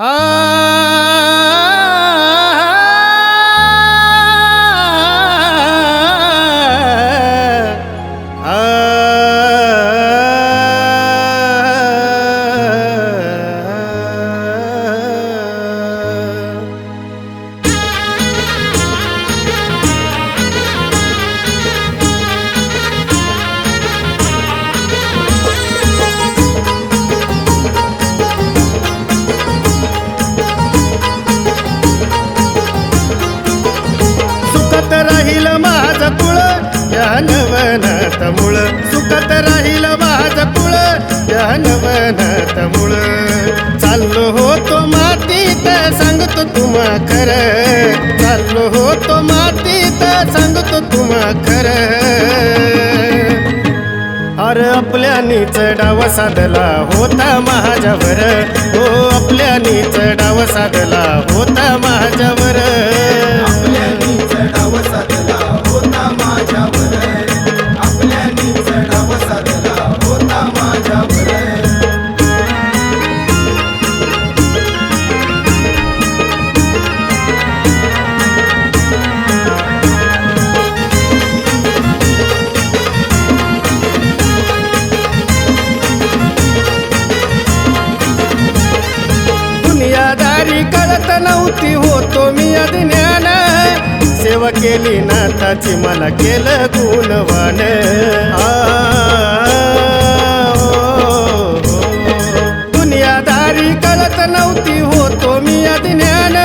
हा खर चाललो होतो मातीत सांगतो तुम्हा खर. अरे आपल्यानीच डाव साधला होता माझ्यावर हो आपल्यानीच डाव साधला होता माझ्यावर नव्हती होतो मी अज्ञान. सेवा केली नाथाची मला केलं गुणवान. दुनियादारी कळत नव्हती होतो मी अज्ञान.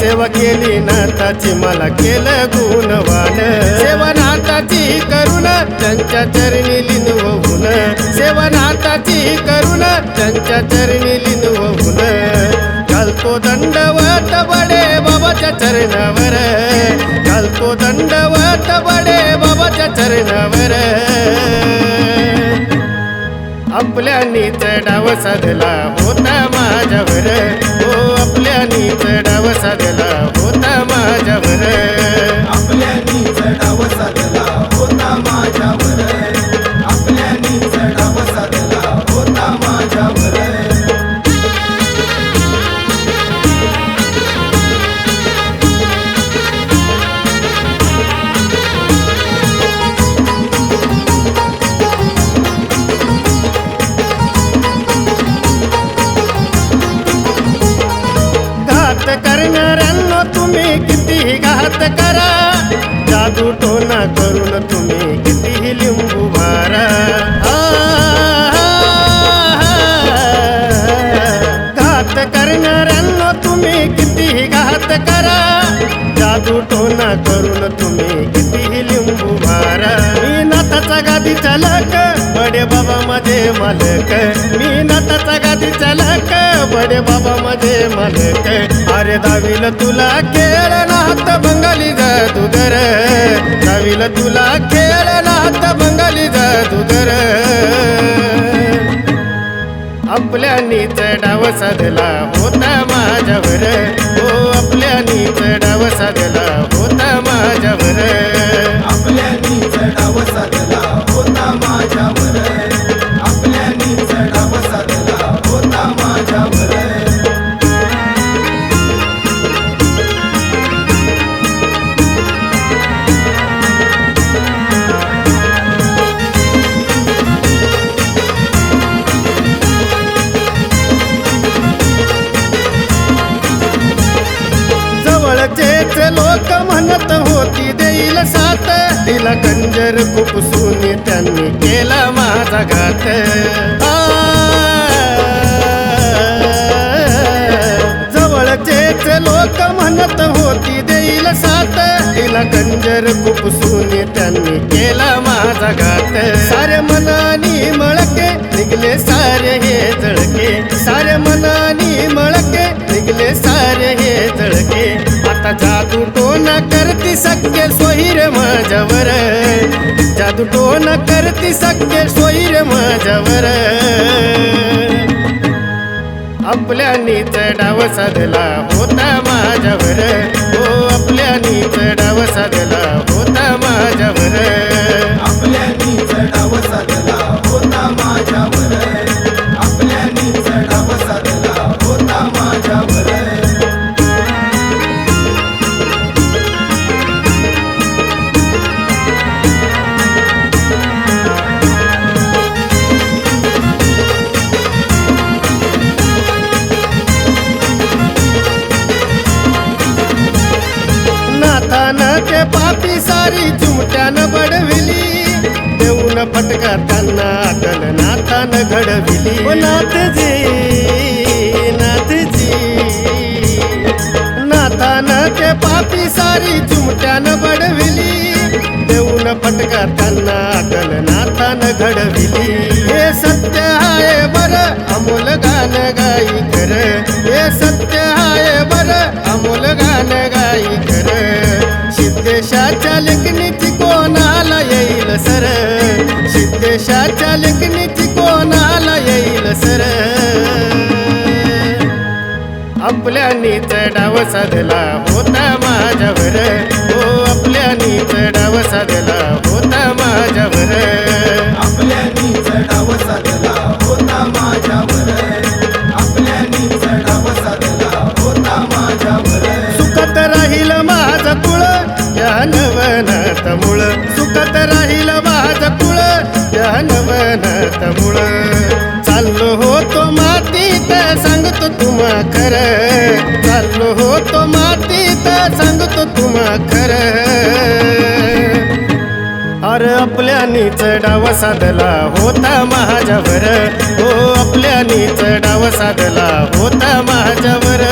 सेवा केली नाथाची मला केलं गुणवान. सेवा नाथाची करुण त्यांच्या चरणी लिनवून सेवा नाथाची करुण त्यांच्या चरणी घालतो दंडवत बडे बाबाच्या चरणावर घालतो दंडवत बडे बाबाच्या चरणावर आपल्यानीच डाव साधला होता माझ्यावर हो आपल्यानीच डाव साधला होता माझ्यावर करणाऱ्यांना तुम्ही कितीही घात करा। जादू टोना करून तुम्ही कितीही लिंबू भारा। घात करणाऱ्यांना तुम्ही कितीही घात करा। जादू टोना करून तुम्ही गादी चालक बडे बाबा माझे मालक. मी नाताचा गादी चालक बडे बाबा माझे मालक. अरे दावील तुला खेळ नात बंगाली जादूगर दावील तुला खेळ नात बंगाली जादूगर आपल्यानी चढाव साधला होता माझ्यावर. हो आपल्यानी चढाव साधला होता माझ्यावर. आपल्यानी चढाव जवळचेच लोक म्हणत होती देईल साथ. तिला कंजर खुपसून त्यांनी केला माझा घात. जवळ जवळचेच लोक म्हणत होती देईल साथ. तिला कंजर खुपसून त्यांनी केला माझा घात. सारे मनानी मळके निघले सारे हे जळके. सारे मना जादू टोना करती सख्य सोयीर माझ्यावर. जादू टोना करती सख्य सोयीर माझ्यावर. आपल्यानीच डाव साधला होता माझ्यावर. हो आपल्यानीच डाव साधला होता माझ्यावर. त्यांना आदल नातानं घडविली. नाथजी नाथजी. नाथानं ते पापी सारी चिमट्यानं बडविली. देऊन फटका त्यांना आदल नाथानं घडविली. हे सत्य आहे बर अमोल गान गाई कर. हे सत्य आहे बर अमोल गान गाई कर. सिद्धेशाच्या यशाच्या लेखणीची कोणाला येईल सर? आपल्यानी डाव साधला होता माझ्यावर. हो आपल्यानीच डाव साधला होता माझ्यावर. आपल्यानीच डाव साधला होता माझ्यावर. आपल्यानीच डाव साधला होता माझ्यावर. सुखत राहील माझ कुळ या नवनात मुळ. सुखत राहील तुम्हा खर चाललो होतो मातीत सांगतो तुम्हा खर. अरे आपल्यानी चढाव साधला होता माझ्यावर. हो आपल्यानी चढाव साधला होता माझ्यावर.